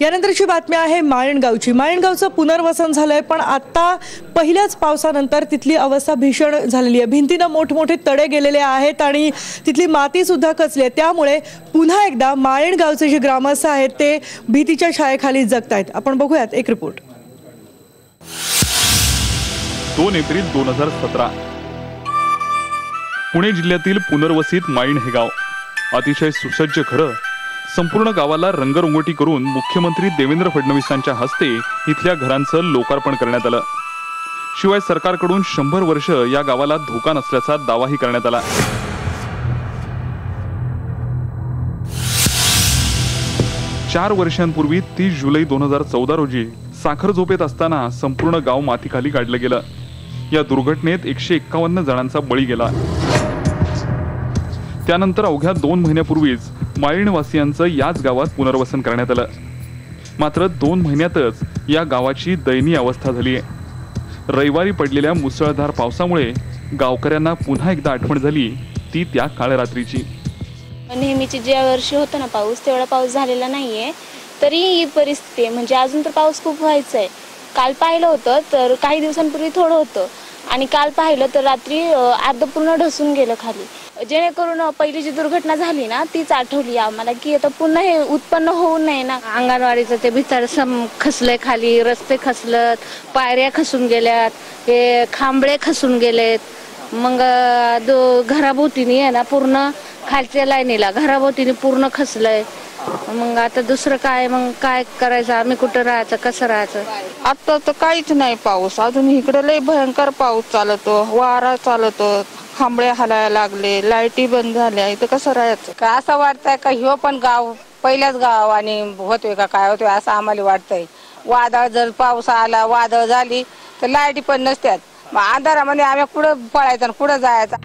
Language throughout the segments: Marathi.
यानंतरची बातमी आहे माळणगावची. माळणगावचं पुनर्वसन झालंय पण आता पहिल्याच पावसानंतर तिथली अवस्था भीषण झालेली आहे. भिंतीनं मोठमोठे तडे गेलेले आहेत आणि तिथली माती सुद्धा कचली आहे. त्यामुळे पुन्हा एकदा माळणगावचे जे ग्रामस्थ आहेत ते भीतीच्या छायेखाली जगतायत. आपण बघूयात एक रिपोर्ट. दोन एप्रिल दोन हजार सतरा. पुणे जिल्ह्यातील पुनर्वसित माळीण हे गाव. अतिशय सुसज्ज घरं संपूर्ण गावाला रंगरंगोटी करून मुख्यमंत्री देवेंद्र फडणवीसांच्या हस्ते इथल्या घरांचं लोकार्पण करण्यात आलं. शिवाय सरकारकडून शंभर वर्ष या गावाला धोका नसल्याचा दावाही करण्यात आला. चार वर्षांपूर्वी तीस जुलै दोन हजार चौदा रोजी साखर झोपेत असताना संपूर्ण गाव मातीखाली काढलं गेलं. या दुर्घटनेत एकशे एक्कावन्न जणांचा बळी गेला. त्यानंतर अवघ्या दोन महिन्यापूर्वीच माळीणवासियांचं याच गावात पुनर्वसन करण्यात आलं. मात्र दोन महिन्यातच या गावाची दयनीय अवस्था झाली आहे. रविवारी पडलेल्या मुसळधार पावसामुळे गावकऱ्यांना पुन्हा एकदा आठवण झाली ती त्या काळरात्रीची. नेहमीची ज्या वर्षी होतं ना पाऊस तेवढा पाऊस झालेला नाहीये. तरी ही परिस्थिती आहे. म्हणजे अजून तर पाऊस खूप व्हायचा आहे काल पाहिलं होतं तर काही दिवसांपूर्वी थोडं होतं. आणि काल पाहिलं तर रात्री अर्ध पूर्ण ढसून गेलं खाली. जेणेकरून पहिली जी दुर्घटना झाली ना तीच आठवली आम्हाला की आता पुन्हा हे उत्पन्न होऊ नये ना. अंगणवाडीचं ते भितर सम खसलंय खाली रस्ते खसलत पायऱ्या खसून गेल्यात हे खांबळे खसून गेलेत. मग दो घराभोवतीने आहे ना पूर्ण खालच्या लाईनीला घराभोवतीने पूर्ण खसलंय. मग आता दुसरं काय मग काय करायचं? आम्ही कुठं राहायचं कसं राहायचं? आता तर काहीच नाही पाऊस. अजून इकडे लय भयंकर पाऊस चालतो वारा चालतो. खांबळे हलायला लागले लाईटी बंद झाल्या इथं कसं राहायचं? का असं वाटतंय का ह्यो पण गाव पहिल्याच गाव आणि होतोय का काय होतोय असं आम्हाला वाटतंय. वादळ जर पाऊस आला वादळ झाली तर लाईटी पण नसत्यात. मग अंधारामध्ये आम्ही कुठं पळायचं आणि कुठं जायचं?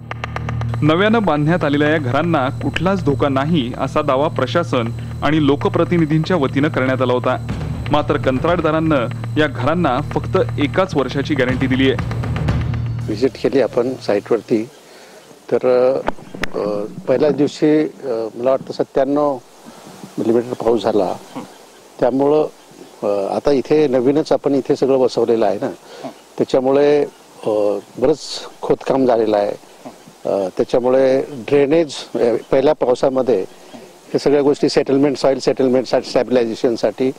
नव्यानं बांधण्यात आलेल्या या घरांना कुठलाच धोका नाही असा दावा प्रशासन आणि लोकप्रतिनिधींच्या वतीनं करण्यात आला होता. मात्र कंत्राटदारांनं या घरांना फक्त एकाच वर्षाची गॅरंटी दिली आहे व्हिजिट केली आपण साईटवरती. तर पहिल्याच दिवशी मला वाटतं सत्त्याण्णव मिलीमीटर पाऊस झाला. त्यामुळं आता इथे नवीनच आपण इथे सगळं बसवलेलं आहे ना. त्याच्यामुळे बरंच खोदकाम झालेलं आहे. त्याच्यामुळे ड्रेनेज पहिल्या पावसामध्ये हे सगळ्या गोष्टी सेटलमेंट सॉईल सेटलमेंटसाठी स्टॅबिलायझेशनसाठी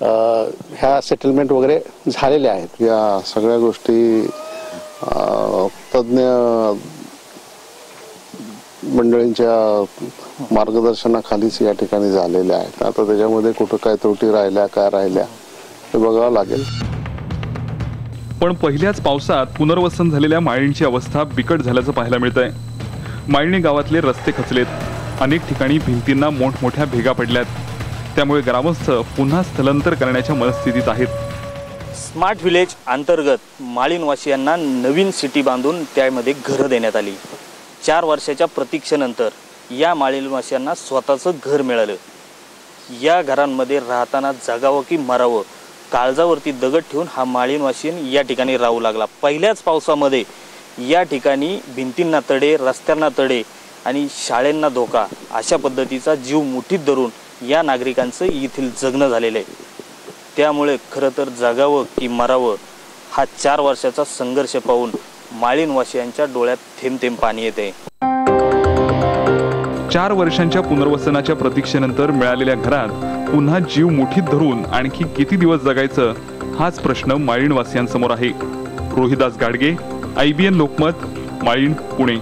ह्या सेटलमेंट वगैरे झालेल्या आहेत. या सगळ्या गोष्टी तज्ज्ञ मंडळींच्या मार्गदर्शनाखालीच या ठिकाणी झालेल्या आहेत. आता त्याच्यामध्ये कुठं काय त्रुटी राहिल्या काय राहिल्या हे बघावं लागेल. पण पहिल्याच पावसात पुनर्वसन झालेल्या माळींची अवस्था बिकट झाल्याचं पाहायला मिळतंय. माळणी गावातले रस्ते खचलेत. अनेक ठिकाणी भिंतींना मोठमोठ्या भेगा पडल्यात. त्यामुळे ग्रामस्थ पुन्हा स्थलांतर करण्याच्या मनस्थितीत आहेत. स्मार्ट विलेज अंतर्गत माळीनवासियांना नवीन सिटी बांधून त्यामध्ये घरं देण्यात आली. चार वर्षाच्या प्रतीक्षेनंतर या माळीनवासियांना स्वतःचं घर मिळालं. या घरांमध्ये राहताना जगावं की मरावं काळजावरती दगड ठेवून हा माळीनवासीन या ठिकाणी राहू लागला. पहिल्याच पावसामध्ये या ठिकाणी भिंतींना तडे रस्त्यांना तडे आणि शाळेंना धोका अशा पद्धतीचा जीव मुठीत धरून या नागरिकांचं येथील जगणं झालेलं आहे. त्यामुळे खरं तर जगावं की मरावं हा चार वर्षाचा संघर्ष पाहून माळीनवासियांच्या डोळ्यात थेंब थेंब पाणी येते. चार वर्षांच्या पुनर्वसनाच्या प्रतीक्षेनंतर मिळालेल्या घरात पुन्हा जीव मुठीत धरून आणखी किती दिवस जगायचं हाच प्रश्न माळीणवासियांसमोर आहे. Rohidas Gadge I B N Lokmat Malin Pune.